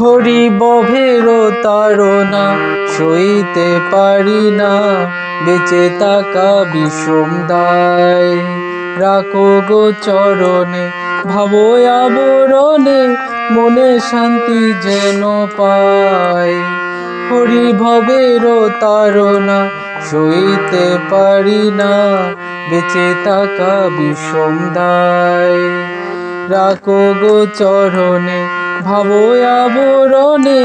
হরি বভের তারনা সইতে পারি না। বেঁচে থাকা বিষম দায়। রাখো গো চরণে, ভাবো আবরণে, মনে শান্তি যেন পায়। হরি ভবের তারনা সইতে পারি না। বেঁচে থাকা বিষম দায়। রাখো গো চরণে, ভাবো আবরণে,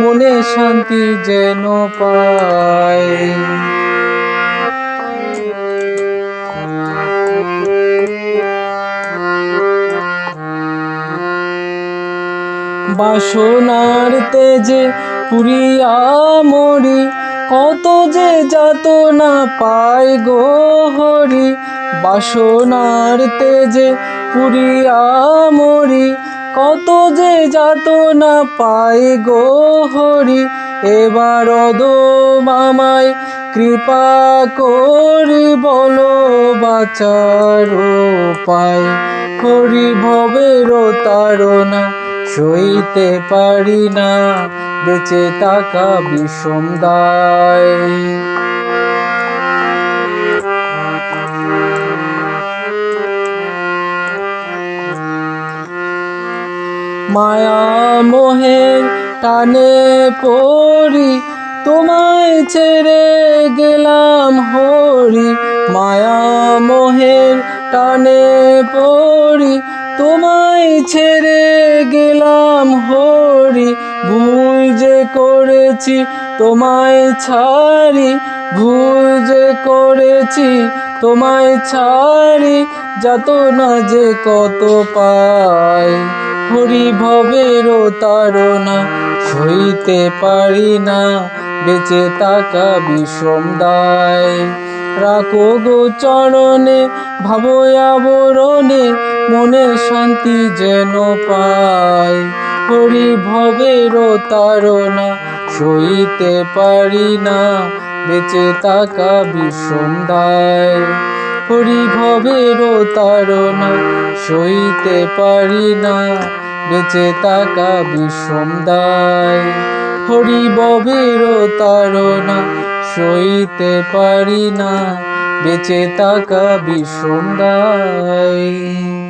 মনে শান্তি যেন পায়। বাসনার তেজে পুরিয়া মরি, কত যে যাত না পাই গো হরি, বাসনার তেজে পুরিয়া মরি, কত যে যাত না পাই গো হরি, এবার মামায় কৃপা করি বলো, বাচার পাই হরি ভবের তারনা সইতে পারি না, বেঁচে থাকা বিষম দায়। মায়া মোহের টানে পড়ি, তোমায় ছেড়ে গেলাম হরি। মায়া মোহের টানে পড়ি, তোমায় ছেড়ে গেলাম হরি। ভুল যে করেছি, তোমায় ছাড়ি। ভুল যে করেছি, তোমায় ছাড়ি। যত না যে কত পাই। হরি ভবের তারনা সইতে পারি না, বেঁচে থাকা বিষম দায়। রাখো গো চরণে আবরণে, মনে শান্তি যেন পায়। হরি ভবের তারনা সইতে পারি না, বেঁচে থাকা বিষম দায়। হরি ভবের তারণ সইতে পারি না, বেঁচে থাকা বিষম দায় হরি ভবের তারনা সইতে পারি না, বেঁচে থাকা বিষম দায়